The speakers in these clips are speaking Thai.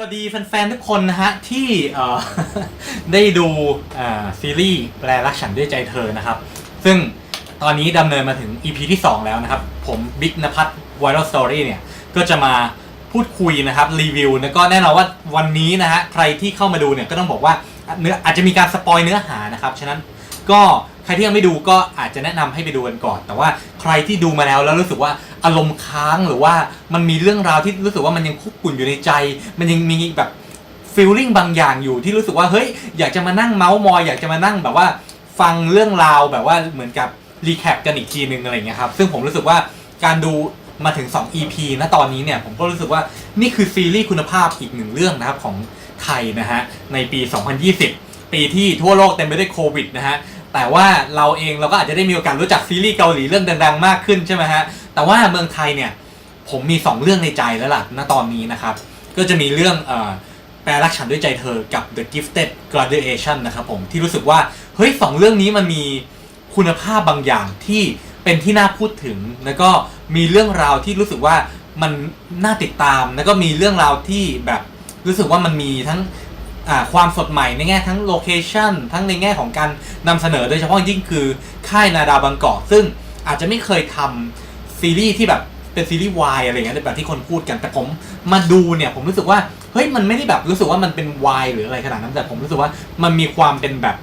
วัสดีแฟนๆ ทุกคนนะฮะ ที่ได้ดูซีรีส์แปลรักฉันด้วยใจเธอนะครับ ซึ่งตอนนี้ดำเนินมาถึง EP ที่ 2 แล้วนะครับ ผมบิ๊กนภัทร Viral Story เนี่ย ก็จะมาพูดคุยนะครับ รีวิว แล้วก็แน่นอนว่าวันนี้นะฮะ ใครที่เข้ามาดูเนี่ย ก็ต้องบอกว่าเนื้ออาจจะมีการสปอยเนื้อหานะครับ ฉะนั้น ก็ใครที่ยังไม่ดูก็อาจจะแนะนำให้ไปดูกันก่อน แต่ว่าใครที่ดูมาแล้วแล้วรู้สึกว่าอารมณ์ค้างหรือว่ามันมีเรื่องราวที่รู้สึกว่ามันยังคุกกุ่นอยู่ในใจ มันยังมีแบบฟีลลิ่งบางอย่างอยู่ที่รู้สึกว่าเฮ้ยอยากจะมานั่งเมาส์มอยอยากจะมานั่งแบบว่าฟังเรื่องราวแบบว่าเหมือนกับรีแคปกันอีกทีนึงอะไรอย่างเงี้ยครับซึ่งผมรู้สึกว่าการดูมาถึง 2 EP ณตอนนี้เนี่ยผมก็รู้สึกว่านี่คือซีรีส์คุณภาพอีกหนึ่งเรื่องนะครับของไทยนะฮะในปี 2020 ปีที่ทั่วโลกเต็มไปด้วยโควิดนะฮะ แต่ว่าเราเองเราก็อาจจะได้มีโอกาสรู้จักซีรีส์เกาหลีเรื่องดังๆ มากขึ้นใช่ไหมฮะ แต่ว่าเมืองไทยเนี่ยผมมี 2 เรื่องในใจแล้วล่ะณตอนนี้นะครับ ก็จะมีเรื่องเอ่อแปลรักฉันด้วยใจเธอกับ The Gifted Graduation นะครับผมที่รู้สึกว่าเฮ้ยสองเรื่องนี้มันมีคุณภาพบางอย่างที่เป็นที่น่าพูดถึง แล้วก็มีเรื่องราวที่รู้สึกว่ามันน่าติดตาม แล้วก็มีเรื่องราวที่แบบรู้สึกว่ามันมีทั้ง อ่าความสดใหม่ในแง่ทั้งโลเคชันทั้งในแง่ของการนำเสนอโดยเฉพาะยิ่งคือค่ายนาดาวบางกอกซึ่งอาจจะไม่เคยทำซีรีส์ที่แบบเป็นซีรีส์วายอะไรเงี้ยแบบที่คนพูดกันแต่ผมมาดูเนี่ยผมรู้สึกว่าเฮ้ยมันไม่ได้แบบรู้สึกว่ามันเป็นวายหรืออะไรขนาดนั้นแต่ผมรู้สึกว่ามันมีความเป็นแบบ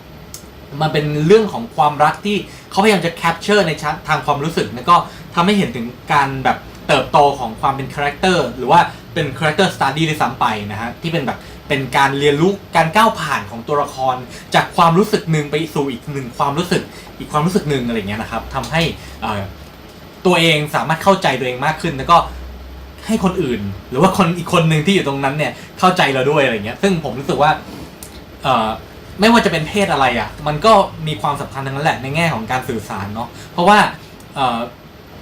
มันเป็นเรื่องของความรักที่เขาพยายามจะแคปเจอร์ในชั้นทางความรู้สึกแล้วก็ทำให้เห็นถึงการแบบเติบโตของความเป็นคาแรคเตอร์หรือว่าเป็นคาแรคเตอร์สต u ดี้ด้วยซ้ำไปนะฮะที่เป็นแบบ เป็นการเรียนรู้การก้าวผ่านของตัวละคร จากความรู้สึกหนึ่งไปสู่อีกหนึ่งความรู้สึก อีกความรู้สึกหนึ่งอะไรเงี้ยนะครับทำให้ตัวเองสามารถเข้าใจตัวเองมากขึ้น แล้วก็ให้คนอื่น หรือว่าคนอีกคนหนึ่งที่อยู่ตรงนั้นเนี่ยเข้าใจเราด้วยอะไรเงี้ย ซึ่งผมรู้สึกว่าไม่ว่าจะเป็นเพศอะไรอะ่ะ มันก็มีความสำคัญทั้งนั้นแหละในแง่ของการสื่อสารเนาะเพราะว่า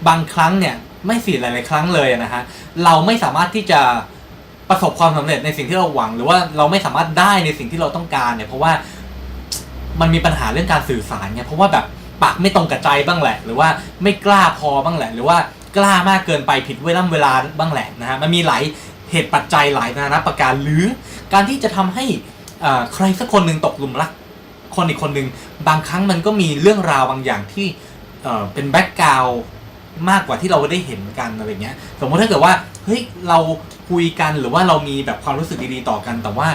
บางครั้งเนี่ยไม่สิหลายๆครั้งเลยนะฮะเราไม่สามารถที่จะ ประสบความสำเร็จในสิ่งที่เราหวัง หรือว่าเราไม่สามารถได้ในสิ่งที่เราต้องการเนี่ย เพราะว่ามันมีปัญหาเรื่องการสื่อสารไงเพราะว่าแบบปากไม่ตรงกับใจบ้างแหละ หรือว่าไม่กล้าพอบ้างแหละ หรือว่ากล้ามากเกินไปผิดเวลาเวลาบ้างแหละนะฮะมันมีหลายเหตุปัจจัยหลายนานาประการหรือการที่จะทำให้อ่อใครสักคนหนึ่งตกหลุมรักคนอีกคนหนึ่งบางครั้งมันก็มีเรื่องราวบางอย่างที่เอ่อเป็นแบ็กกราว มากกว่าที่เราได้เห็นกันอะไรเงี้ย สมมติถ้าเกิดว่าเฮ้ยเราคุยกันหรือว่าเรามีแบบความรู้สึกดีๆต่อกัน แต่ว่า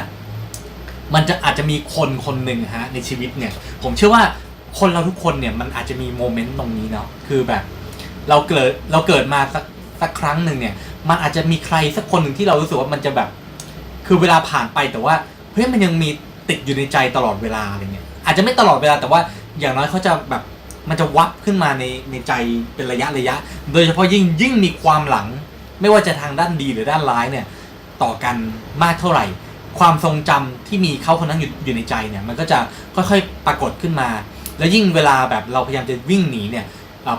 มันจะอาจจะมีคนคนหนึ่งฮะในชีวิตเนี่ย ผมเชื่อว่าคนเราทุกคนเนี่ยมันอาจจะมีโมเมนต์ตรงนี้เนาะคือแบบ เราเกิดเราเกิดมาสักสักครั้งหนึ่งเนี่ย มันอาจจะมีใครสักคนหนึ่งที่เรารู้สึกว่ามันจะแบบ คือเวลาผ่านไปแต่ว่าเฮ้ยมันยังมีติดอยู่ในใจตลอดเวลาอะไรเงี้ยอาจจะไม่ตลอดเวลาแต่ว่าอย่างน้อยเขาจะแบบ มันจะวับขึ้นมาในในใจเป็นระยะระยะ โดยเฉพาะยิ่งยิ่งมีความหลัง ไม่ว่าจะทางด้านดีหรือด้านร้ายเนี่ยต่อกันมากเท่าไหร่ ความทรงจำที่มีเขาคนนั้นอยู่อยู่ในใจเนี่ยมันก็จะค่อยๆปรากฏขึ้นมา แล้วยิ่งเวลาแบบเราพยายามจะวิ่งหนีเนี่ย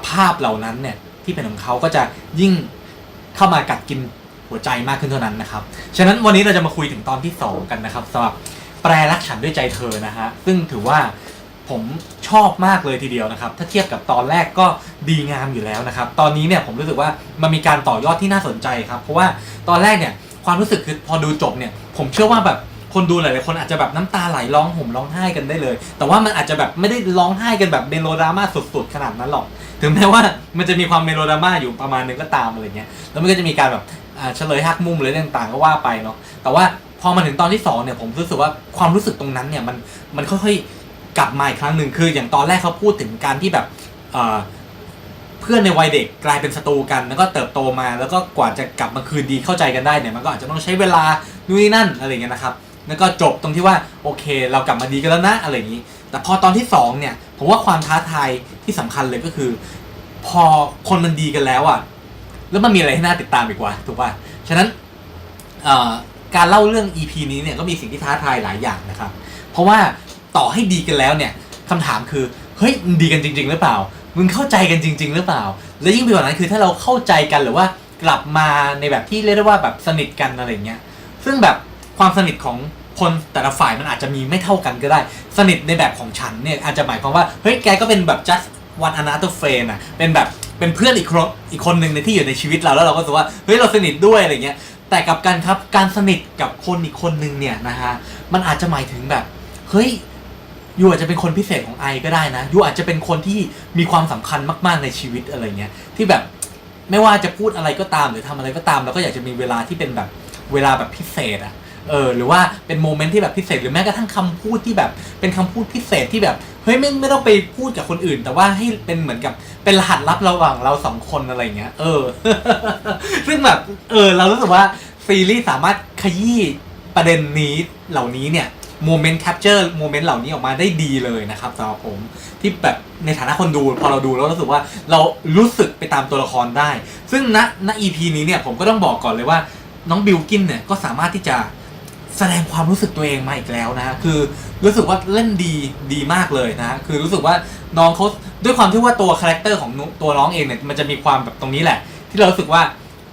ภาพเหล่านั้นเนี่ยที่เป็นของเขาก็จะยิ่งเข้ามากัดกินหัวใจมากขึ้นเท่านั้นนะครับ ฉะนั้นวันนี้เราจะมาคุยถึงตอนที่ 2 กันนะครับสำหรับแปรรักฉันด้วยใจเธอนะฮะ ซึ่งถือว่า ผมชอบมากเลยทีเดียวนะครับ ถ้าเทียบกับตอนแรกก็ดีงามอยู่แล้วนะครับ ตอนนี้เนี่ยผมรู้สึกว่ามันมีการต่อยอดที่น่าสนใจครับ เพราะว่าตอนแรกเนี่ยความรู้สึกคือพอดูจบเนี่ยผมเชื่อว่าแบบคนดูหลายๆคนอาจจะแบบน้ำตาไหลร้องห่มร้องไห้กันได้เลย แต่ว่ามันอาจจะแบบไม่ได้ร้องไห้กันแบบเมโลดราม่าสุดๆขนาดนั้นหรอก ถึงแม้ว่ามันจะมีความเมโลดราม่าอยู่ประมาณนึงก็ตามอะไรเงี้ย แล้วมันก็จะมีการแบบเฉลยหักมุมหรืออะไรต่างๆก็ว่าไปเนาะ แต่ว่าพอมาถึงตอนที่สองเนี่ยผมรู้สึกว่าความรู้สึกตรงนั้นเนี่ยมันมันค่อยๆ กลับมาอีกครั้งหนึ่งคืออย่างตอนแรกเขาพูดถึงการที่แบบเเพื่อนในวัยเด็กกลายเป็นศัตรูกัน แล้วก็เติบโตมา แล้วก็กว่าจะกลับมาคืนดีเข้าใจกันได้เนี่ยมันก็อาจจะต้องใช้เวลานู่นนี่นั่นอะไรเงี้ยนะครับแล้วก็จบตรงที่ว่าโอเค เรากลับมาดีกันแล้วนะอะไรอย่างนี้ แต่พอตอนที่สองเนี่ยผมว่าความท้าทายที่สำคัญเลยก็คือ พอคนมันดีกันแล้วอะแล้วมันมีอะไรให้น่าติดตามอีกว่าถูกป่ะฉะนั้นการเล่าเรื่อง EP นี้เนี่ยก็มีสิ่งที่ท้าทายหลายอย่างนะครับ เพราะว่า ต่อให้ดีกันแล้วเนี่ยคำถามคือเฮ้ยมึงดีกันจริง ๆ หรือเปล่า มึงเข้าใจกันจริง ๆ หรือเปล่า และยิ่งไปกว่านั้นคือถ้าเราเข้าใจกันหรือว่ากลับมาในแบบที่เรียกได้ว่าแบบสนิทกันอะไรเงี้ยซึ่งแบบความสนิทของคนแต่ละฝ่ายมันอาจจะมีไม่เท่ากันก็ได้ สนิทในแบบของฉันเนี่ยอาจจะหมายความว่าเฮ้ยแกก็เป็นแบบ just one another friend อะเป็นแบบเป็นเพื่อนอีกคนอีกคนหนึ่งในที่อยู่ในชีวิตเราแล้วเราก็รู้สึกว่าเฮ้ยเราสนิทด้วยอะไรเงี้ยแต่กับกันครับการสนิทกับคนอีกคนหนึ่งเนี่ยนะฮะมันอาจจะหมายถึงแบบเฮ้ย ยูอาจจะเป็นคนพิเศษของไอก็ได้นะยูอาจจะเป็นคนที่มีความสำคัญมาก ๆในชีวิตอะไรเงี้ยที่แบบไม่ว่าจะพูดอะไรก็ตามหรือทำอะไรก็ตามเราก็อยากจะมีเวลาที่เป็นแบบเวลาแบบพิเศษอะเออหรือว่าเป็นโมเมนต์ที่แบบพิเศษหรือแม้กระทั่งคำพูดที่แบบเป็นคำพูดพิเศษที่แบบเฮ้ยไม่ไม่ต้องไปพูดกับคนอื่น แต่ว่าให้เป็นเหมือนกับเป็นรหัสลับระหว่างเราสองคนอะไรเงี้ย เออ ซึ่งแบบเออเรารู้สึกว่าซีรีส์สามารถขยี้ประเด็นนี้เหล่านี้เนี่ย โมเมนต์แคปเจอร์โมเมนต์เหล่านี้ออกมาได้ดีเลยนะครับสำหรับผมที่แบบในฐานะคนดูพอเราดูแล้วรู้สึกว่าเรารู้สึกไปตามตัวละครได้ ซึ่งณณ EP นี้เนี่ยผมก็ต้องบอกก่อนเลยว่าน้องบิลกินเนี่ยก็สามารถที่จะแสดงความรู้สึกตัวเองมาอีกแล้วนะฮะคือรู้สึกว่าเล่นดีดีมากเลยนะฮะคือรู้สึกว่าน้องเขาด้วยความที่ว่าตัวคาแรคเตอร์ของตัวน้องเองเนี่ยมันจะมีความแบบตรงนี้แหละ ที่เรารู้สึกว่า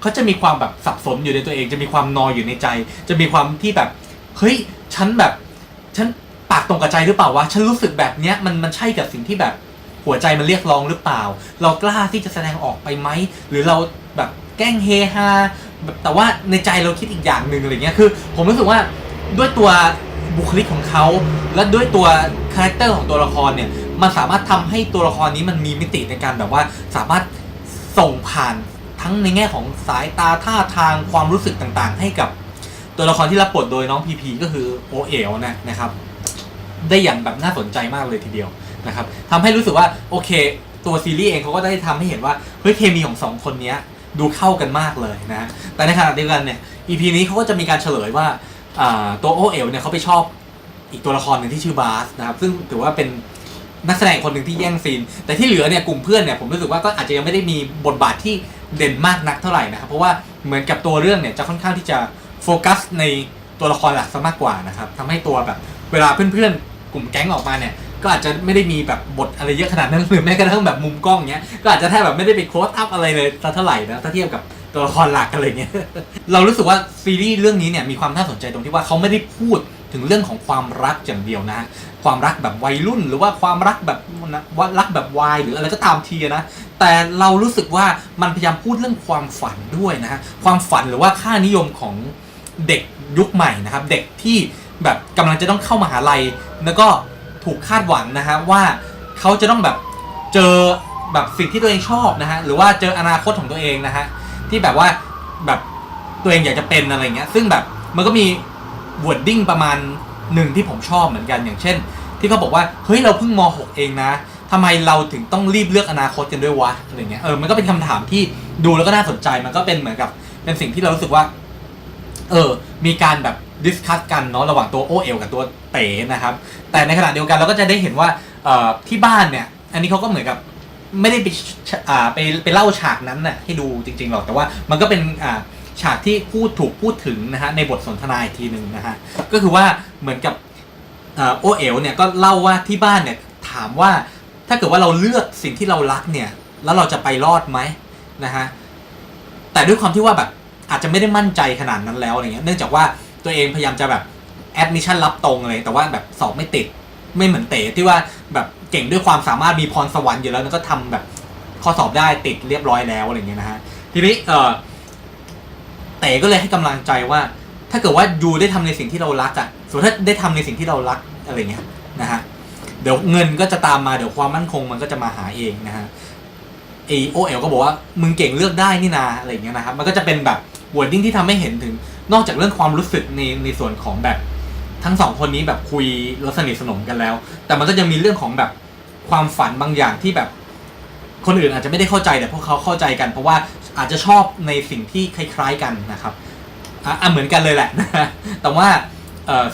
เขาจะมีความแบบสับสนอยู่ในตัวเอง จะมีความนอยอยู่ในใจ จะมีความที่แบบเฮ้ยฉันแบบ ฉันปากตรงกับใจหรือเปล่าวะ ฉันรู้สึกแบบเนี้ยมันมันใช่กับสิ่งที่แบบหัวใจมันเรียกร้องหรือเปล่า เรากล้าที่จะแสดงออกไปไหม หรือเราแบบแกล้งเฮฮาแบบแต่ว่าในใจเราคิดอีกอย่างหนึ่งอะไรเงี้ย คือ ผมรู้สึกว่าด้วยตัวบุคลิกของเขา และด้วยตัวคาแรคเตอร์ของตัวละครเนี่ย มันสามารถทำให้ตัวละครนี้มันมีมิติในการแบบว่าสามารถส่งผ่านทั้งในแง่ของสายตาท่าทางความรู้สึกต่างๆ ให้กับ ตัวละครที่รับบทโดยน้องพีพีก็คือโอเอ๋วนะนะครับ ได้อย่างแบบน่าสนใจมากเลยทีเดียวนะครับทำให้รู้สึกว่าโอเค ตัวซีรีส์เองเขาก็ได้ทำให้เห็นว่าเฮ้ยเคมีของสองคนนี้ดูเข้ากันมากเลยนะแต่ในขณะเดียวกันเนี่ย EP นี้เขาก็จะมีการเฉลยว่าอ่าตัวโอเอ๋วเนี่ยเขาไปชอบอีกตัวละครหนึ่งที่ชื่อบาสนะครับซึ่งถือว่าเป็นนักแสดงคนหนึ่งที่แย่งซีน แต่ที่เหลือเนี่ยกลุ่มเพื่อนเนี่ยผมรู้สึกว่าก็อาจจะยังไม่ได้มีบทบาทที่เด่นมากนักเท่าไหร่นะครับเพราะว่าเหมือนกับตัวเรื่องเนี่ยจะค่อนข้างที่จะ โฟกัสในตัวละครหลักซะมากกว่านะครับทำให้ตัวแบบเวลาเพื่อนๆ กลุ่มแก๊งออกมาเนี่ย ก็อาจจะไม่ได้มีแบบบทอะไรเยอะขนาดนั้นหรือแม้กระทั่งแบบมุมกล้องเงี้ย ก็อาจจะแทบแบบไม่ได้ไปโค้ดอัพอะไรเลยสักเท่าไหร่นะถ้าเทียบกับตัวละครหลักอะไรเงี้ยเรารู้สึกว่าซีรีส์เรื่องนี้เนี่ยมีความน่าสนใจตรงที่ว่าเขาไม่ได้พูดถึงเรื่องของความรักอย่างเดียวนะ ความรักแบบวัยรุ่น หรือว่าความรักแบบว่ารักแบบวายหรืออะไรก็ตามทีนะ แต่เรารู้สึกว่ามันพยายามพูดเรื่องความฝันด้วยนะฮะความฝันหรือว่าค่านิยมของ เด็กยุคใหม่นะครับ เด็กที่แบบกำลังจะต้องเข้ามหาลัย แล้วก็ถูกคาดหวังนะฮะว่าเขาจะต้องแบบเจอแบบสิ่งที่ตัวเองชอบนะฮะหรือว่าเจออนาคตของตัวเองนะฮะที่แบบว่าแบบตัวเองอยากจะเป็นอะไรเงี้ยซึ่งแบบมันก็มีวอร์ดดิ้งประมาณหนึ่งที่ผมชอบเหมือนกันอย่างเช่น ที่เขาบอกว่าเฮ้ยเราเพิ่งม .6 เองนะทำไมเราถึงต้องรีบเลือกอนาคตกันด้วยวะอะไรเงี้ยเออมันก็เป็นคำถามที่ดูแล้วก็น่าสนใจมันก็เป็นเหมือนกับเป็นสิ่งที่เรารู้สึกว่า เออ มีการแบบดิสคัสกันเนาะระหว่างตัวโอเอลกับตัวเต๋นะครับ แต่ในขณะเดียวกันเราก็จะได้เห็นว่าที่บ้านเนี่ย อันนี้เขาก็เหมือนกับไม่ได้ไปไปไปเล่าฉากนั้นน่ะให้ดูจริงๆหรอกแต่ว่ามันก็เป็นฉากที่พูดถูกพูดถึงนะฮะในบทสนทนาอีกทีหนึ่งนะฮะก็คือว่าเหมือนกับโอเอลเนี่ยก็เล่าว่าที่บ้านเนี่ยถามว่าถ้าเกิดว่าเราเลือกสิ่งที่เรารักเนี่ย แล้วเราจะไปรอดไหมนะฮะแต่ด้วยความที่ว่าแบบ อาจจะไม่ได้มั่นใจขนาดนั้นแล้วอะไรเงี้ยเนื่องจากว่าตัวเองพยายามจะแบบแอดมิชชั่นรับตรงเลยแต่ว่าแบบสอบไม่ติดไม่เหมือนเต๋ที่ว่าแบบเก่งด้วยความสามารถมีพรสวรรค์อยู่แล้วแล้วก็ทำแบบข้อสอบได้ติดเรียบร้อยแล้วอะไรเงี้ยนะฮะทีนี้เออเต๋ก็เลยให้กำลังใจว่า ถ้าเกิดว่ายูได้ทำในสิ่งที่เรารักอะสมมติถ้าได้ทำในสิ่งที่เรารักอะไรเงี้ยนะฮะเดี๋ยวเงินก็จะตามมาเดี๋ยวความมั่นคงมันก็จะมาหาเองนะฮะไอโอเอลก็บอกว่ามึงเก่งเลือกได้นี่นาอะไรเงี้ยนะครับมันก็จะเป็นแบบ วอร์ดิ้งที่ทำให้เห็นถึง นอกจากเรื่องความรู้สึกในในส่วนของแบบทั้งสองคนนี้แบบคุยแล้วสนิทสนมกันแล้ว แต่มันก็ยังมีเรื่องของแบบความฝันบางอย่างที่แบบ คนอื่นอาจจะไม่ได้เข้าใจแต่พวกเขาเข้าใจกัน เพราะว่าอาจจะชอบในสิ่งที่คล้าย ๆกันนะครับอะอะเหมือนกันเลยแหละนะแต่ว่า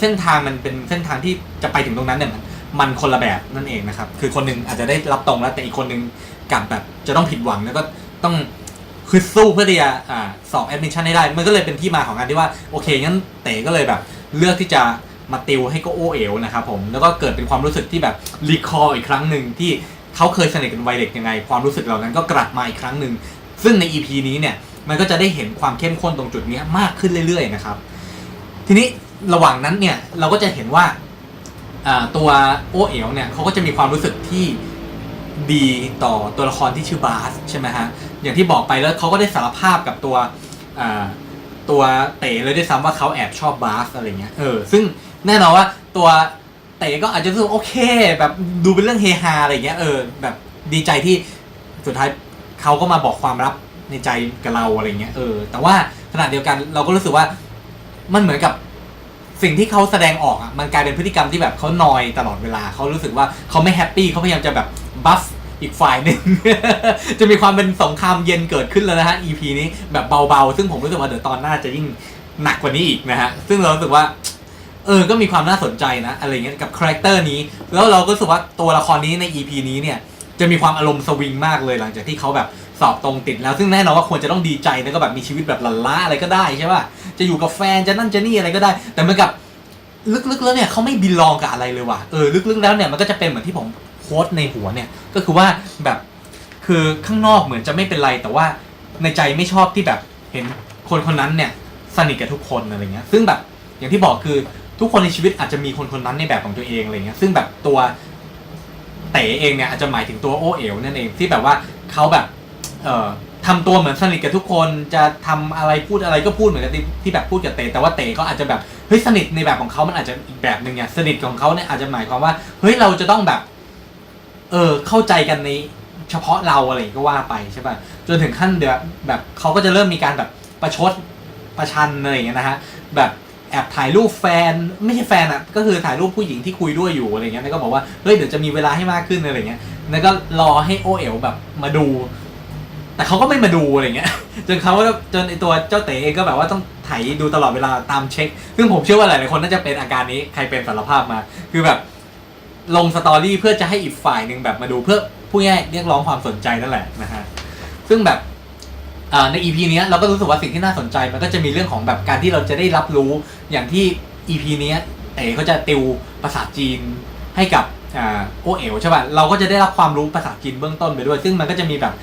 เส้นทางมันเป็นเส้นทางที่จะไปถึงตรงนั้นเนี่ยมันมันคนละแบบนั่นเองนะครับ คือคนหนึ่งอาจจะได้รับตรงแล้วแต่อีกคนหนึ่งกลับแบบจะต้องผิดหวังแล้วก็ต้อง คือสู้เพื่อที่จะอ่าสอบแอดมิชชั่นให้ได้ มันก็เลยเป็นที่มาของการที่ว่าโอเคงั้นเต๋ก็เลยแบบ เลือกที่จะมาติวให้ก็โอเอ๋วนะครับผมแล้วก็เกิดเป็นความรู้สึกที่แบบรีคอร์อีกครั้งหนึ่งที่เขาเคยสนิทกันวัยเด็กยังไง ความรู้สึกเหล่านั้นก็กลับมาอีกครั้งหนึ่งซึ่งใน EP นี้เนี่ยมันก็จะได้เห็นความเข้มข้นตรงจุดนี้มากขึ้นเรื่อยๆนะครับ ทีนี้ระหว่างนั้นเนี่ยเราก็จะเห็นว่าอ่าตัวโอเอ๋วเนี่ยเขาก็จะมีความรู้สึกที่ ดีต่อตัวละครที่ชื่อบาสใช่ไหมฮะ อย่างที่บอกไปแล้วเขาก็ได้สารภาพกับตัวตัวเต๋เลยด้วยซ้ำว่าเขาแอบชอบบาสอะไรเงี้ย เออ ซึ่งแน่นอนว่าตัวเต๋ก็อาจจะรู้สึกโอเคแบบดูเป็นเรื่องเฮฮาอะไรเงี้ย เออ แบบดีใจที่สุดท้ายเขาก็มาบอกความลับในใจกับเราอะไรเงี้ย เออ แต่ว่าขณะเดียวกันเราก็รู้สึกว่ามันเหมือนกับสิ่งที่เขาแสดงออกอะมันกลายเป็นพฤติกรรมที่แบบเขานอยตลอดเวลาเขารู้สึกว่าเขาไม่แฮปปี้เขาพยายามจะแบบ บัฟอีกฝ่ายหนึ่ง จะมีความเป็นสงครามเย็นเกิดขึ้นแล้วนะฮะ EP นี้แบบเบาๆ ซึ่งผมรู้สึกว่าเดี๋ยวตอนหน้าจะยิ่งหนักกว่านี้อีกนะฮะ ซึ่งเรารู้สึกว่าเออ ก็มีความน่าสนใจนะอะไรเงี้ยกับคาแรคเตอร์นี้ แล้วเราก็รู้สึกว่าตัวละครนี้ใน EP นี้เนี่ยจะมีความอารมณ์สวิงมากเลยหลังจากที่เขาแบบสอบตรงติดแล้วซึ่งแน่นอนว่าควรจะต้องดีใจแล้วก็แบบมีชีวิตแบบหลั่นล้าอะไรก็ได้ใช่ป่ะจะอยู่กับแฟนจะนั่นจะนี่อะไรก็ได้ แต่เหมือนกับลึกๆแล้วเนี่ยเขาไม่บินลองกับอะไรเลยว่ะเออลึกๆแล้วเนี่ยมันก็จะเป็นเหมือนที่ผม ค้ดในหัวเนี่ยก็คือว่าแบบคือข้างนอกเหมือนจะไม่เป็นไร แต่ว่าในใจไม่ชอบที่แบบเห็นคนคนนั้นเนี่ยสนิทกับทุกคนอะไรเงี้ยซึ่งแบบอย่างที่บอกคือทุกคนในชีวิตอาจจะมีคนคนนั้นในแบบของตัวเองอะไรเงี้ยซึ่งแบบตัวเต๋เองเนี่ยอาจจะหมายถึงตัวโอเอ๋วนั่นเองที่แบบว่าเขาแบบเอ่อทำตัวเหมือนสนิทกับทุกคนจะทำอะไรพูดอะไรก็พูดเหมือนกับที่แบบพูดกับเต๋แต่ว่าเต๋เขาอาจจะแบบเฮ้ยสนิทในแบบของเขามันอาจจะอีกแบบหนึ่งไงสนิทของเขาเนี่ยอาจจะหมายความว่าเฮ้ยเราจะต้องแบบ เออเข้าใจกันในเฉพาะเราอะไรก็ว่าไปใช่ป่ะจนถึงขั้นแบบแบบเขาก็จะเริ่มมีการแบบประชดประชันอะไรอย่างเงี้ยนะฮะแบบแอบถ่ายรูปแฟนไม่ใช่แฟนอะก็คือถ่ายรูปผู้หญิงที่คุยด้วยอยู่อะไรเงี้ยแล้วก็บอกว่าเฮ้ยเดี๋ยวจะมีเวลาให้มากขึ้นอะไรเงี้ยแล้วก็รอให้โอเอ๋วแบบมาดู แต่เขาก็ไม่มาดูอะไรเงี้ยจนเขาก็จนไอตัวเจ้าเต๋เองก็แบบว่าต้องไถดูตลอดเวลาตามเช็ค ซึ่งผมเชื่อว่าหลายๆคนน่าจะเป็นอาการนี้ใครเป็นสารภาพมา คือแบบ ลงสตอรี่เพื่อจะให้อีกฝ่ายหนึ่งแบบมาดูเพื่อผู้ง่ายเรียกร้องความสนใจนั่นแหละนะฮะซึ่งแบบใน EP เนี้ยเราก็รู้สึกว่าสิ่งที่น่าสนใจมันก็จะมีเรื่องของแบบการที่เราจะได้รับรู้อย่างที่ EP เนี้ยเต๋เขาจะติวภาษาจีนให้กับโอเอ๋วใช่ป่ะเราก็จะได้รับความรู้ภาษาจีนเบื้องต้นไปด้วย ซึ่งมันก็จะมีแบบ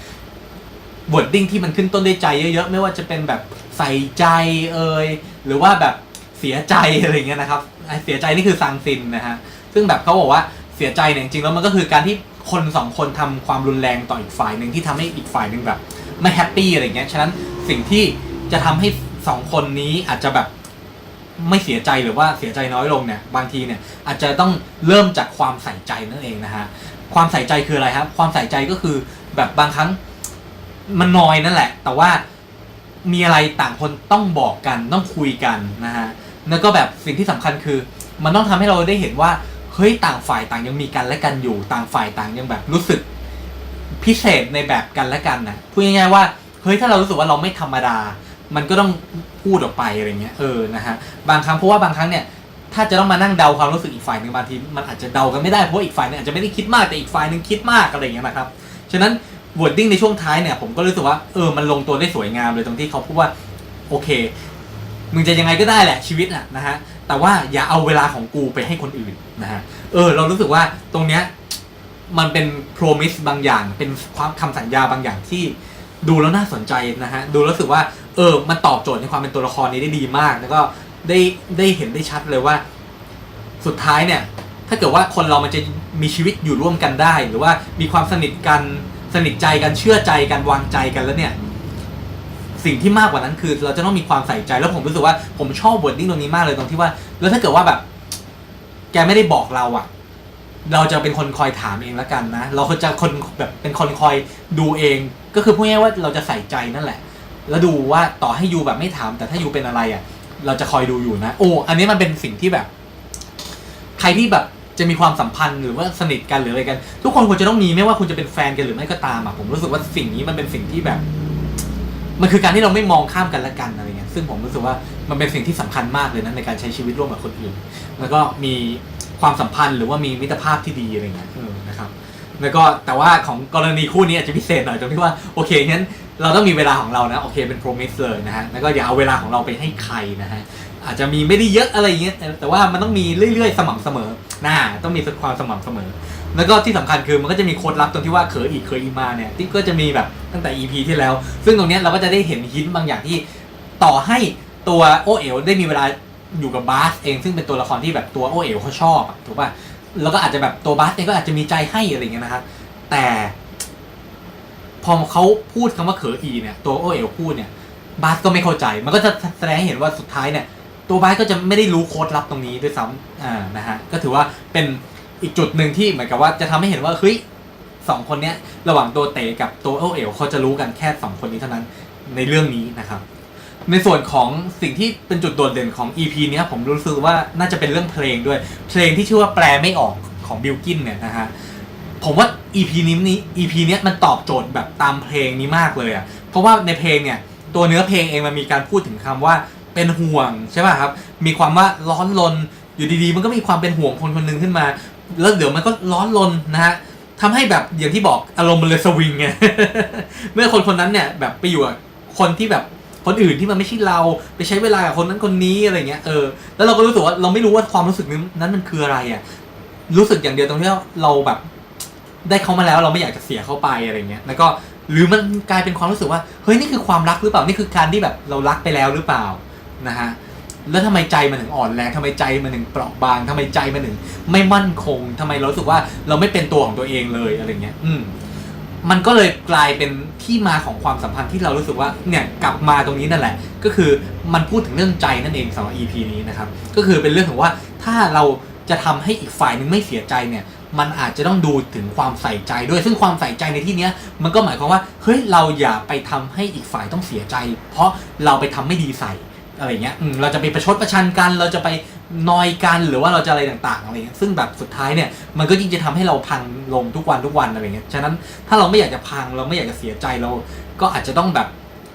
บทดิ้งที่มันขึ้นต้นด้วยใจเยอะๆ ไม่ว่าจะเป็นแบบใส่ใจเอ่ยหรือว่าแบบเสียใจอะไรเงี้ยนะครับ เสียใจนี่คือซังซินนะฮะ ซึ่งแบบเขาบอกว่าเสียใจเนี่ยจริงๆแล้วมันก็คือการที่คนสองคนทำความรุนแรงต่ออีกฝ่ายหนึ่งที่ทำให้อีกฝ่ายหนึ่งแบบ ไม่แฮปปี้อะไรเงี้ยฉะนั้นสิ่งที่จะทำให้สองคนนี้อาจจะแบบไม่เสียใจหรือว่าเสียใจน้อยลงเนี่ยบางทีเนี่ยอาจจะต้องเริ่มจากความใส่ใจนั่นเองนะฮะความใส่ใจคืออะไรครับ ความใส่ใจก็คือแบบบางครั้งมันนอยนั่นแหละ แต่ว่ามีอะไรต่างคนต้องบอกกันต้องคุยกันนะฮะแล้วก็แบบสิ่งที่สำคัญคือ มันต้องทำให้เราได้เห็นว่า เฮ้ยต่างฝ่ายต่างยังมีกันและกันอยู่ ต่างฝ่ายต่างยังแบบรู้สึกพิเศษในแบบกันและกันนะพูดง่ายๆว่าเฮ้ยถ้าเรารู้สึกว่าเราไม่ธรรมดา มันก็ต้องพูดออกไปอะไรเงี้ยเออนะฮะบางครั้งเพราะว่าบางครั้งเนี่ยถ้าจะต้องมานั่งเดาความรู้สึกอีกฝ่ายหนึ่งบางทีมันอาจจะเดากันไม่ได้เพราะาอีกฝ่ายนึงอาจจะไม่ได้คิดมากแต่อีกฝ่ายหนึ่งคิดมากอะไรอย่างเงี้ยนะครับฉะนั้นวอร์ดดิ้งในช่วงท้ายเนี่ยผมก็รู้สึกว่าเออมันลงตัวได้สวยงามเลยตรงที่เขาพูดว่าโอเค มึงจะยังไงก็ได้แหละชีวิตอะนะฮะ แต่ว่าอย่าเอาเวลาของกูไปให้คนอื่นนะฮะเออ เรารู้สึกว่าตรงเนี้ยมันเป็น promise บางอย่าง เป็นความคำสัญญาบางอย่างที่ดูแล้วน่าสนใจนะฮะ ดูแล้วรู้สึกว่า เออ มันตอบโจทย์ในความเป็นตัวละครนี้ได้ดีมาก แล้วก็ได้ได้เห็นได้ชัดเลยว่า สุดท้ายเนี่ย ถ้าเกิดว่าคนเรามันจะมีชีวิตอยู่ร่วมกันได้ หรือว่ามีความสนิทกัน สนิทใจกัน เชื่อใจกัน วางใจกันแล้วเนี่ย สิ่งที่มากกว่านั้นคือ เราจะต้องมีความใส่ใจแล้วผมรู้สึกว่าผมชอบบทดิ้งตรงนี้มากเลยตรงที่ว่า แล้วถ้าเกิดว่าแบบ แกไม่ได้บอกเราอะเราจะเป็นคนคอยถามเองแล้วกันนะ เราจะคนแบบเป็นคนคอยดูเอง ก็คือพูดง่ายว่าเราจะใส่ใจนั่นแหละ แล้วดูว่าต่อให้ยูแบบไม่ถาม แต่ถ้ายูเป็นอะไรอะเราจะคอยดูอยู่นะ โอ้อันนี้มันเป็นสิ่งที่แบบ ใครที่แบบจะมีความสัมพันธ์หรือว่าสนิทกันหรืออะไรกัน ทุกคนควรจะต้องมีไม่ว่าคุณจะเป็นแฟนกันหรือไม่ก็ตามอะผมรู้สึกว่าสิ่งนี้มันเป็นสิ่งที่แบบ มันคือการที่เราไม่มองข้ามกันและกันอะไรเงี้ยซึ่งผมรู้สึกว่ามันเป็นสิ่งที่สำคัญมากเลยนะในการใช้ชีวิตร่วมกับคนอื่น แล้วก็มีความสัมพันธ์หรือว่ามีมิตรภาพที่ดีอะไรเงี้ยนะครับแล้วก็แต่ว่าของกรณีคู่นี้อาจจะพิเศษหน่อยตรงที่ว่าโอเคงั้นเราต้องมีเวลาของเรานะโอเคเป็น promise เลยนะฮะแล้วก็อย่าเอาเวลาของเราไปให้ใครนะฮะอาจจะมีไม่ได้เยอะอะไรเงี้ยแต่แต่ว่ามันต้องมีเรื่อยๆ สม่ำเสมอ นะต้องมีความสม่ำเสมอ แล้วก็ที่สำคัญคือมันก็จะมีโค้ดลับตรงที่ว่าเคยอีกเคยอีมาเนี่ยที่ก็จะมีแบบตั้งแต่ EP ที่แล้ว ซึ่งตรงนี้เราก็จะได้เห็นหินบางอย่างที่ต่อให้ตัวโอเอ๋วได้มีเวลาอยู่กับบาสเอง ซึ่งเป็นตัวละครที่แบบตัวโอเอ๋วเขาชอบถูกป่ะแล้วก็อาจจะแบบตัวบาสเองก็อาจจะมีใจให้อะไรเงี้ยนะครับแต่พอเขาพูดคำว่าเขออีเนี่ยตัวโอเอ๋วพูดเนี่ยบาสก็ไม่เข้าใจ มันก็จะแสดงให้เห็นว่าสุดท้ายเนี่ย ตัวบาสก็จะไม่ได้รู้โค้ดลับตรงนี้ด้วยซ้ำอ่านะฮะก็ถือว่าเป็นอีกจุดหนึ่งที่เหมือนกับว่าจะทำให้เห็นว่าเฮ้ยสองคนเนี้ยระหว่างตัวเต๋กับตัวโอเอ๋วเขาจะรู้กันแค่สองคนนี้เท่านั้นในเรื่องนี้นะครับ ในส่วนของสิ่งที่เป็นจุดโดดเด่นของ EP เนี้ยผมรู้สึกว่าน่าจะเป็นเรื่องเพลงด้วย เพลงที่ชื่อว่าแปลไม่ออกของบิลกินเนี่ยนะฮะผมว่า EP นี้นี้ EP เนี้ยมันตอบโจทย์แบบตามเพลงนี้มากเลยอะ่ะเพราะว่าในเพลงเนี่ยตัวเนื้อเพลงเองมันมีการพูดถึงคำว่า เป็นห่วงใช่ป่ะครับ มีความว่าร้อนรนอยู่ดีๆ มันก็มีความเป็นห่วงคนคนหนึ่งขึ้นมา แล้วเดี๋ยวมันก็ร้อนรนนะฮะทำให้แบบอย่างที่บอกอารมณ์มันเลยสวิงไงเมื่อคนคนนั้นเนี่ยแบบไปอยู่กับคนที่แบบคนอื่นที่มันไม่ใช่เราไปใช้เวลากับคนนั้นคนนี้อะไรเงี้ยเออแล้วเราก็รู้สึกว่าเราไม่รู้ว่าความรู้สึกนั้นมันคืออะไรอะรู้สึกอย่างเดียวตรงที่เราแบบ ได้เขามาแล้วเราไม่อยากจะเสียเขาไปอะไรเงี้ยแล้วก็หรือมันกลายเป็นความรู้สึกว่าเฮ้ยนี่คือความรักหรือเปล่านี่คือการที่แบบเรารักไปแล้วหรือเปล่า นะฮะแล้วทำไมใจมันถึงอ่อนแรงทำไมใจมันถึงเปราะบางทำไมใจมันถึงไม่มั่นคงทำไมเราสึกว่าเราไม่เป็นตัวของตัวเองเลยอะไรเงี้ยอืมมันก็เลยกลายเป็นที่มาของความสัมพันธ์ที่เรารู้สึกว่าเนี่ยกลับมาตรงนี้นั่นแหละ ก็คือมันพูดถึงเรื่องใจนั่นเองสำหรับ EP นี้นะครับ ก็คือเป็นเรื่องของว่าถ้าเราจะทำให้อีกฝ่ายหนึ่งไม่เสียใจเนี่ย มันอาจจะต้องดูถึงความใส่ใจด้วยซึ่งความใส่ใจในที่นี้มันก็หมายความว่าเฮ้ยเราอย่าไปทำให้อีกฝ่ายต้องเสียใจ เพราะเราไปทำไม่ดีใส่ อะไรเงี้ยอืมเราจะไปประชดประชันกัน เราจะไปนอยกันหรือว่าเราจะอะไรต่างๆอะไรเงี้ยซึ่งแบบสุดท้ายเนี่ยมันก็ยิ่งจะทำให้เราพังลงทุกวันทุกวันอะไรเงี้ยฉะนั้นถ้าเราไม่อยากจะพังเราไม่อยากจะเสียใจเราก็อาจจะต้องแบบ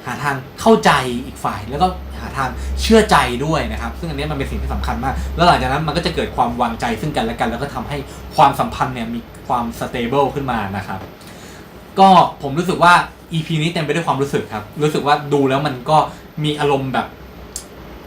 หาทางเข้าใจอีกฝ่าย แล้วก็หาทางเชื่อใจด้วยนะครับ ซึ่งอันเนี้ยมันเป็นสิ่งที่สำคัญมาก แล้วหลังจากนั้นมันก็จะเกิดความวางใจซึ่งกันและกัน แล้วก็ทำให้ความสัมพันธ์เนี่ยมีความสเตเบิลขึ้นมานะครับ ก็ผมรู้สึกว่า EP นี้เต็มไปด้วยความรู้สึกครับ รู้สึกว่าดูแล้วมันก็มีอารมณ์แบบ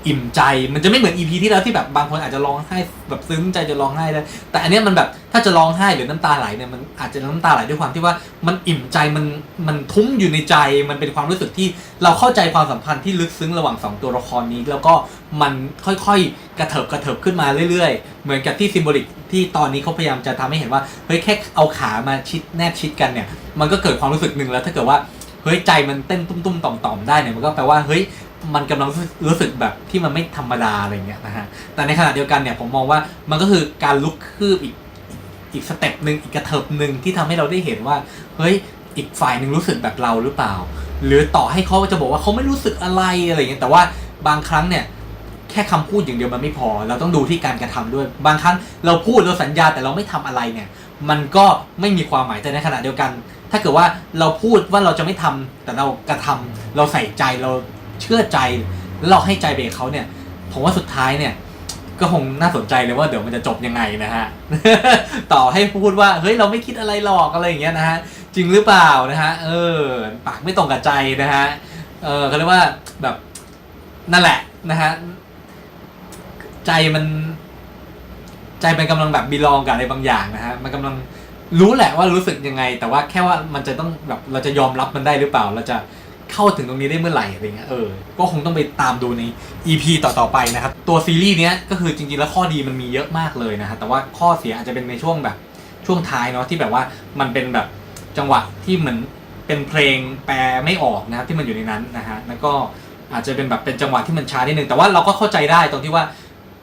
อิ่มใจ มันจะไม่เหมือน EP ที่แล้วที่แบบบางคนอาจจะร้องไห้แบบซึ้งใจจะร้องไห้ได้แต่อันเนี้ยมันแบบถ้าจะร้องไห้หรือน้ำตาไหลเนี่ยมันอาจจะน้ำตาไหลด้วยความที่ว่ามันอิ่มใจมันมันทุ้มอยู่ในใจ มันเป็นความรู้สึกที่เราเข้าใจความสัมพันธ์ที่ลึกซึ้งระหว่างสองตัวละครนี้ แล้วก็มันค่อยๆกระเถิบกระเถิบขึ้นมาเรื่อยๆ เหมือนกับที่ซิมโบลิกที่ตอนนี้เขาพยายามจะทำให้เห็นว่าเฮ้ยแค่เอาขามาชิดแนบชิดกันเนี่ยมันก็เกิดความรู้สึกหนึ่งแล้วถ้าเกิดว่าเฮ้ยใจมันเต้นตุ้มๆต่อมๆได้เนี่ยมันก็แปลว่าเฮ้ย มันกำลังรู้สึกแบบที่มันไม่ธรรมดาอะไรเงี้ยนะฮะ แต่ในขณะเดียวกันเนี่ยผมมองว่ามันก็คือการลุกคืบอีกอีกสเต็ปหนึ่งอีกกระเถิบหนึ่งที่ทำให้เราได้เห็นว่า เฮ้ยอีกฝ่ายหนึ่งรู้สึกแบบเราหรือเปล่า หรือต่อให้เขาจะบอกว่าเขาไม่รู้สึกอะไรอะไรเงี้ยแต่ว่าบางครั้งเนี่ยแค่คำพูดอย่างเดียวมันไม่พอ เราต้องดูที่การกระทำด้วย บางครั้งเราพูดเราสัญญาแต่เราไม่ทำอะไรเนี่ย มันก็ไม่มีความหมายแต่ในขณะเดียวกัน ถ้าเกิดว่าเราพูดว่าเราจะไม่ทำแต่เรากระทำเราใส่ใจเรา เชื่อใจแล้วเราให้ใจเบรกเขาเนี่ย ผมว่าสุดท้ายเนี่ย ก็คงน่าสนใจเลยว่าเดี๋ยวมันจะจบยังไงนะฮะ ต่อให้พูดว่าเฮ้ยเราไม่คิดอะไรหรอกอะไรอย่างเงี้ยนะฮะจริงหรือเปล่านะฮะเออปากไม่ตรงกับใจนะฮะเออเขาเรียกว่าแบบนั่นแหละนะฮะใจมัน ใจมันกำลังแบบบีลองกับอะไรบางอย่างนะฮะมันกำลังรู้แหละว่ารู้สึกยังไง แต่ว่าแค่ว่ามันจะต้องแบบเราจะยอมรับมันได้หรือเปล่าเราจะ เข้าถึงตรงนี้ได้เมื่อไหร่อะไรเงี้ยเออก็คงต้องไปตามดูใน EP ต่อๆไปนะครับ ตัวซีรีส์เนี้ยก็คือจริงๆแล้วข้อดีมันมีเยอะมากเลยนะฮะแต่ว่าข้อเสียอาจจะเป็นในช่วงแบบช่วงท้ายเนาะที่แบบว่ามันเป็นแบบจังหวะที่เหมือนเป็นเพลงแปลไม่ออกนะครับที่มันอยู่ในนั้นนะฮะแล้วก็อาจจะเป็นแบบเป็นจังหวะที่มันช้านิดนึงแต่ว่าเราก็เข้าใจได้ตรงที่ว่า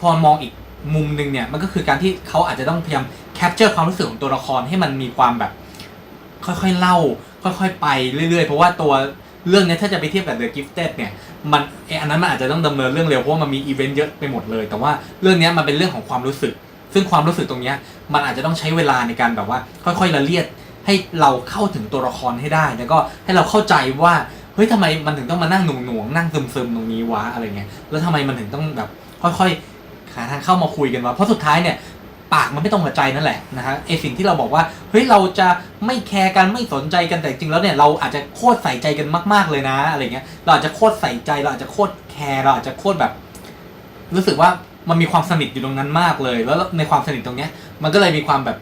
พอมองอีกมุมหนึ่งเนี่ยมันก็คือการที่เขาอาจจะต้องพยายามแคปเจอร์ความรู้สึกของตัวละครให้มันมีความแบบ ค่อยๆเล่า ค่อยๆไปเรื่อยๆ เพราะว่าตัว เรื่องนี้ถ้าจะไปเทียบกับ The Gifted เนี่ยมันเอ่ออันนั้นมันอาจจะต้องดำเนินเรื่องเร็วเพราะว่ามันมีอีเวนต์เยอะไปหมดเลย แต่ว่าเรื่องนี้มันเป็นเรื่องของความรู้สึก ซึ่งความรู้สึกตรงนี้มันอาจจะต้องใช้เวลาในการแบบว่า ค่อยๆละเลียดให้เราเข้าถึงตัวละครให้ได้ แล้วก็ให้เราเข้าใจว่าเฮ้ยทำไมมันถึงต้องมานั่งหน่วงๆนั่งซึมๆตรงนี้วะอะไรเงี้ยแล้วทำไมมันถึงต้องแบบค่อยๆหาทางเข้ามาคุยกันว่าเพราะสุดท้ายเนี่ย ปากมันไม่ตรงกับใจนั่นแหละนะฮะไอสิ่งที่เราบอกว่าเฮ้ยเราจะไม่แคร์กันไม่สนใจกันแต่จริงแล้วเนี่ยเราอาจจะโคตรใส่ใจกันมากๆเลยนะอะไรเงี้ยเราอาจจะโคตรใส่ใจเราอาจจะโคตรแคร์เราอาจจะโคตรแบบ รู้สึกว่ามันมีความสนิทอยู่ตรงนั้นมากเลย แล้วในความสนิทตรงเนี้ย มันก็เลยมีความแบบ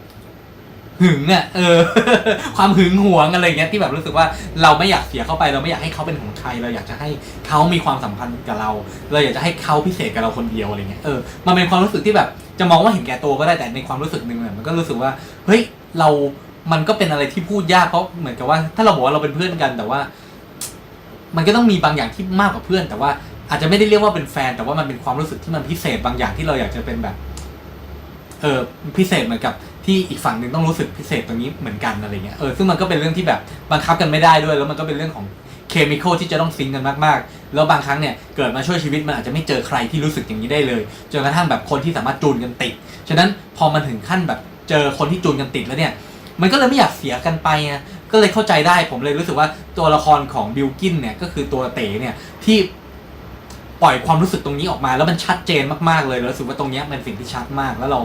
หึงอะเออ ความหึงหวงอะไรเงี้ยที่แบบรู้สึกว่าเราไม่อยากเสียเข้าไปเราไม่อยากให้เขาเป็นของใครเราอยากจะให้เขามีความสัมพันธ์กับเรา เราอยากจะให้เขาพิเศษกับเราคนเดียวอะไรเงี้ยเออมันเป็นความรู้สึกที่แบบ จะมองว่าเห็นแก่ตัวก็ได้แต่ในความรู้สึกหนึ่งเนี่ยมันก็รู้สึกว่าเฮ้ยเรา มันก็เป็นอะไรที่พูดยากเพราะเหมือนกับว่า ถ้าเราบอกว่าเราเป็นเพื่อนกันแต่ว่า มันก็ต้องมีบางอย่างที่มากกว่าเพื่อน แต่ว่าอาจจะไม่ได้เรียกว่าเป็นแฟน แต่ว่ามันเป็นความรู้สึกที่มันพิเศษบางอย่างที่เราอยากจะเป็นแบบ เออพิเศษเหมือนกับที่อีกฝั่งหนึ่งต้องรู้สึกพิเศษตรงนี้เหมือนกันอะไรเงี้ยเออซึ่งมันก็เป็นเรื่องที่แบบบังคับกันไม่ได้ด้วย แล้วมันก็เป็นเรื่องของ เคมีคอลที่จะต้องซิงกันมากๆ แล้วบางครั้งเนี่ยเกิดมาช่วยชีวิตมันอาจจะไม่เจอใครที่รู้สึกอย่างนี้ได้เลย จนกระทั่งแบบคนที่สามารถจูนกันติด ฉะนั้นพอมันถึงขั้นแบบเจอคนที่จูนกันติดแล้วเนี่ย มันก็เลยไม่อยากเสียกันไปอะก็เลยเข้าใจได้ผมเลยรู้สึกว่าตัวละครของบิลกินเนี่ยก็คือตัวเต๋เนี่ยที่ปล่อยความรู้สึกตรงนี้ออกมา แล้วมันชัดเจนมากๆเลยแล้วรู้สึกว่าตรงเนี้ยเป็นสิ่งที่ชัดมากแล้วเรา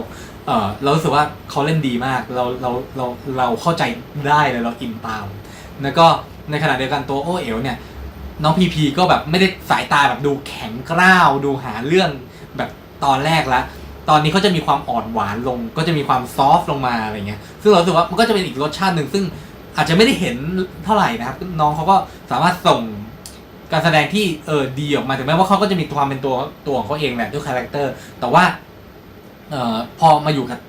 เออเรารู้สึกว่าเขาเล่นดีมากเราเราเราเราเข้าใจได้เลยเราอินตามแล้วก็ ในขณะเดียวกันตัวโอเอ๋วเนี่ยน้องพีพีก็แบบไม่ได้สายตาแบบดูแข็งกร้าวดูหาเรื่องแบบตอนแรกละ ตอนนี้เขาจะมีความอ่อนหวานลง ก็จะมีความซอฟต์ลงมาอะไรเงี้ย ซึ่งเราสึกว่ามันก็จะเป็นอีกรสชาติหนึ่งซึ่งอาจจะไม่ได้เห็นเท่าไหร่นะครับ น้องเขาก็สามารถส่งการแสดงที่เออดีออกมาถึงแม้ว่าเขาก็จะมีความเป็นตัวตัวของเขาเองแหละด้วยคาแรคเตอร์ แต่ว่าเอ่อพอมาอยู่กับ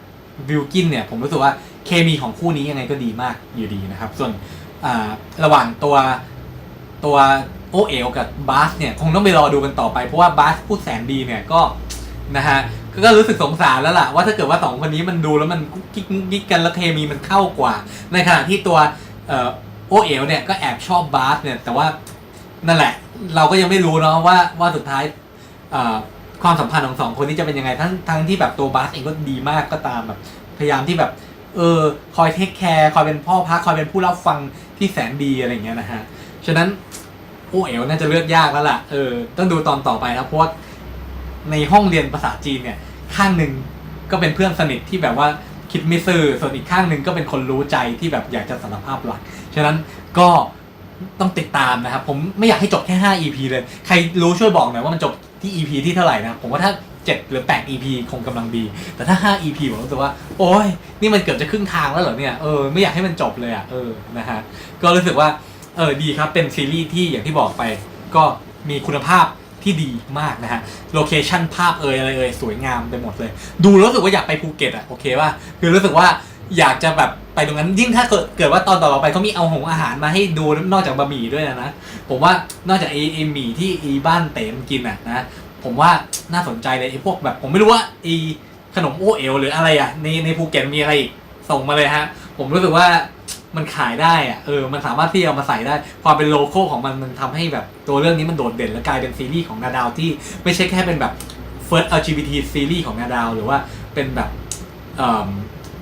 วิลกินเนี่ย ผมรู้สึกว่าเคมีของคู่นี้ยังไงก็ดีมากอยู่ดีนะครับ ส่วน ระหว่างตัวตัวโอเอลกับบาสเนี่ยคงต้องไปรอดูกันต่อไป เพราะว่าบาสพูดแสนดีเนี่ยก็นะฮะก็รู้สึกสงสารแล้วล่ะ ว่าถ้าเกิดว่าสองคนนี้มันดูแล้วมันกิ๊กกิ๊กกันแล้วเคมีมันเข้ากว่า ในขณะที่ตัวโอเอลเนี่ยก็แอบชอบบาสเนี่ยแต่ว่านั่นแหละ เราก็ยังไม่รู้เนาะว่าว่าสุดท้ายความสัมพันธ์ของสองคนนี้จะเป็นยังไงทั้งทั้งที่แบบตัวบาสเองก็ดีมากก็ตามแบบพยายามที่แบบเออคอยเทคแคร์คอยเป็นพ่อพักคอยเป็นผู้รับฟัง ที่แสนดีอะไรเงี้ยนะฮะ ฉะนั้นโอเอ๋วน่าจะเลือกยากแล้วล่ะ เออ ต้องดูตอนต่อไปครับเพราะว่าในห้องเรียนภาษาจีนเนี่ย ข้างหนึ่งก็เป็นเพื่อนสนิทที่แบบว่าคิดไม่ซื่อ ส่วนอีกข้างหนึ่งก็เป็นคนรู้ใจที่แบบอยากจะสารภาพรัก ฉะนั้นก็ต้องติดตามนะครับ ผมไม่อยากให้จบแค่ 5 EP เลย ใครรู้ช่วยบอกหน่อยว่ามันจบที่ EP ที่เท่าไหร่นะ ผมว่าถ้า 7หรือ8 EP คงกำลังดี แต่ถ้า 5 EP ผมรู้สึกว่า โอ้ยนี่มันเกือบจะครึ่งทางแล้วเหรอเนี่ย เออ ไม่อยากให้มันจบเลยอะ เออ นะฮะ ก็รู้สึกว่า เออ ดีครับ เป็นซีรีส์ที่อย่างที่บอกไป ก็มีคุณภาพที่ดีมากนะฮะ โลเคชั่นภาพเอยอะไรเอยสวยงามไปหมดเลย ดูรู้สึกว่าอยากไปภูเก็ตอะ โอเคป่ะ คือรู้สึกว่าอยากจะแบบไปตรงนั้น ยิ่งถ้าเกิดเกิดว่าตอนต่อไปเขามีเอาหงอาหารมาให้ดูนอกจากบะหมี่ด้วยนะนะ ผมว่านอกจากไอ้ไอหมี่ที่อ้บ้านเต๋มกินอะนะ ผมว่าน่าสนใจเลยไอ้พวกแบบ ผมไม่รู้ว่าไอ้ขนมโอเอลหรืออะไรอะในในภูเก็ตมีอะไรอีกส่งมาเลยฮะ ผมรู้สึกว่ามันขายได้อะเออมันสามารถที่เอามาใส่ได้ ความเป็นโลโก้ของมันมันทำให้แบบตัวเรื่องนี้มันโดดเด่นและกลายเป็นซีรีส์ของนาดาวที่ไม่ใช่แค่เป็นแบบ first LGBT ซีรีส์ของนาดาวหรือว่าเป็นแบบเอ่อ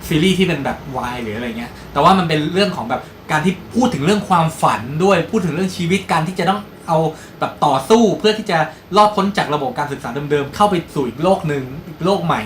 ซีรีส์ที่เป็นแบบวายหรืออะไรเงี้ย แต่ว่ามันเป็นเรื่องของแบบการที่พูดถึงเรื่องความฝันด้วย พูดถึงเรื่องชีวิตการที่จะต้องเอาแบบต่อสู้เพื่อที่จะรอดพ้นจากระบบการศึกษาเดิมๆเข้าไปสู่อีกโลกหนึ่งอีกโลกใหม่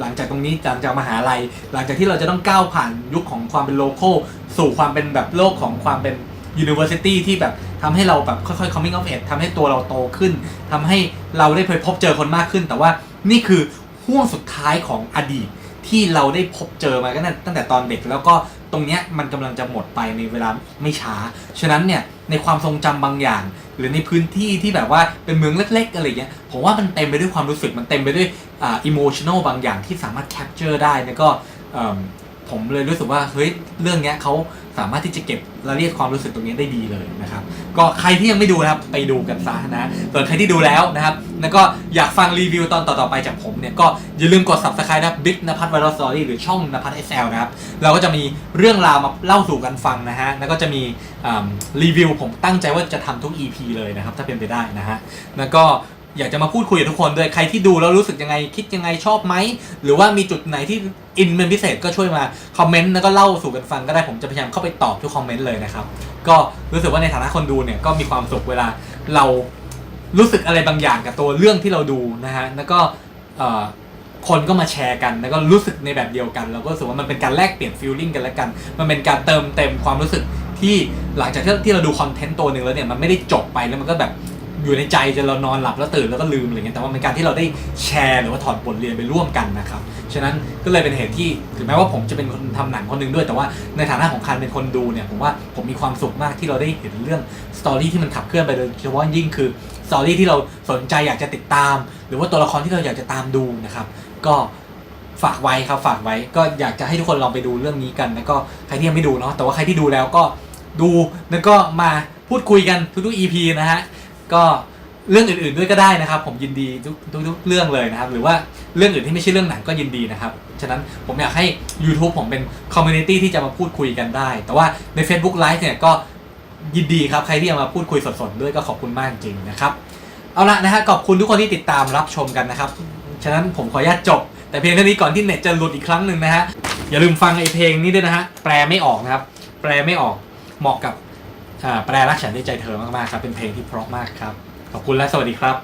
หลังจากตรงนี้หลังจากมหาลัย หลังจากที่เราจะต้องก้าวผ่านยุคของความเป็นโลโก้สู่ความเป็นแบบโลกของความเป็น University ที่แบบทำให้เราแบบค่อยๆ coming of age ทำให้ตัวเราโตขึ้นทำให้เราได้ไปพบเจอคนมากขึ้น แต่ว่านี่คือห่วงสุดท้ายของอดีต ที่เราได้พบเจอมาก็ตั้งแต่ตอนเด็ก แล้วก็ตรงเนี้ยมันกำลังจะหมดไปในเวลาไม่ช้า ฉะนั้นเนี่ยในความทรงจำบางอย่าง หรือในพื้นที่ที่แบบว่าเป็นเมืองเล็ก ๆ อะไรเงี้ยผมว่ามันเต็มไปด้วยความรู้สึกมันเต็มไปด้วยอ่าอิโมชันอลบางอย่างที่สามารถแคปเจอร์ได้แล้วก็อืม ผมเลยรู้สึกว่าเฮ้ยเรื่องเนี้ยเขาสามารถที่จะเก็บรายละเอียดความรู้สึกตรงนี้ได้ดีเลยนะครับ ก็ใครที่ยังไม่ดูนะครับไปดูกันซะนะส่วนใครที่ดูแล้วนะครับ แล้วก็อยากฟังรีวิวตอนต่อๆไปจากผมเนี่ยก็อย่าลืมกด subscribe นะบิ๊กนภัทรไวรัสสตอรี่หรือช่องนภัทร SL นะครับเราก็จะมีเรื่องราวมาเล่าสู่กันฟังนะฮะแล้วก็จะมีรีวิวผมตั้งใจว่าจะทำทุก EP เลยนะครับถ้าเป็นไปได้นะฮะแล้วก็อยากจะมาพูดคุยกับทุกคนด้วยใครที่ดูแล้วรู้สึกยังไงคิดยังไงชอบไหมหรือว่ามีจุดไหนที่ อินเป็นพิเศษก็ช่วยมาคอมเมนต์แล้วก็เล่าสู่กันฟังก็ได้ผมจะพยายามเข้าไปตอบทุกคอมเมนต์เลยนะครับ ก็รู้สึกว่าในฐานะคนดูเนี่ยก็มีความสุขเวลาเรารู้สึกอะไรบางอย่างกับตัวเรื่องที่เราดูนะฮะแล้วก็คนก็มาแชร์กันแล้วก็รู้สึกในแบบเดียวกันเราก็รู้สึกว่ามันเป็นการแลกเปลี่ยนฟีลลิ่งกันและกัน มันเป็นการเติมเต็มความรู้สึกที่หลังจากที่ที่เราดูคอนเทนต์ตัวหนึ่งแล้วเนี่ยมันไม่ได้จบไปแล้วมันก็แบบ อยู่ในใจจนเรานอนหลับแล้วตื่นแล้วก็ลืมอะไรเงี้ยแต่ว่าเป็นการที่เราได้แชร์หรือว่าถอดบทเรียนไปร่วมกันนะครับฉะนั้นก็เลยเป็นเหตุที่ถึงแม้ว่าผมจะเป็นคนทำหนังคนหนึ่งด้วย แต่ว่าในฐานะของการเป็นคนดูเนี่ยผมว่าผมมีความสุขมากที่เราได้เห็นเรื่องสตอรี่ที่มันขับเคลื่อนไปโดยเฉพาะยิ่งคือสตอรี่ที่เราสนใจอยากจะติดตาม หรือว่าตัวละครที่เราอยากจะตามดูนะครับ ก็ฝากไว้ครับฝากไว้ก็อยากจะให้ทุกคนลองไปดูเรื่องนี้กันแล้วก็ใครที่ยังไม่ดูเนาะแต่ว่าใครที่ดูแล้วก็ดูแล้วก็มาพูดคุยกันทุกๆ EP นะฮะ ก็เรื่องอื่นๆด้วยก็ได้นะครับ ผมยินดีทุกทุกๆเรื่องเลยนะครับ หรือว่าเรื่องอื่นที่ไม่ใช่เรื่องหนังก็ยินดีนะครับ ฉะนั้นผมอยากให้ YouTube ผมเป็นคอมมูนิตี้ที่จะมาพูดคุยกันได้ แต่ว่าใน Facebook Live เนี่ยก็ยินดีครับ ใครที่จะมาพูดคุยสดๆด้วยก็ขอบคุณมากจริงๆนะครับ เอาละนะฮะขอบคุณทุกคนที่ติดตามรับชมกันนะครับ ฉะนั้นผมขออนุญาตจบ แต่เพียงเท่านี้ก่อนที่เน็ตจะหลุดอีกครั้งหนึ่งนะฮะอย่าลืมฟังไอเพลงนี้ด้วยนะฮะแปลไม่ออกนะครับ แปลไม่ออกเหมาะกับ แปลรักฉันในใจเธอมากๆครับ เป็นเพลงที่เพราะมากครับ ขอบคุณและสวัสดีครับ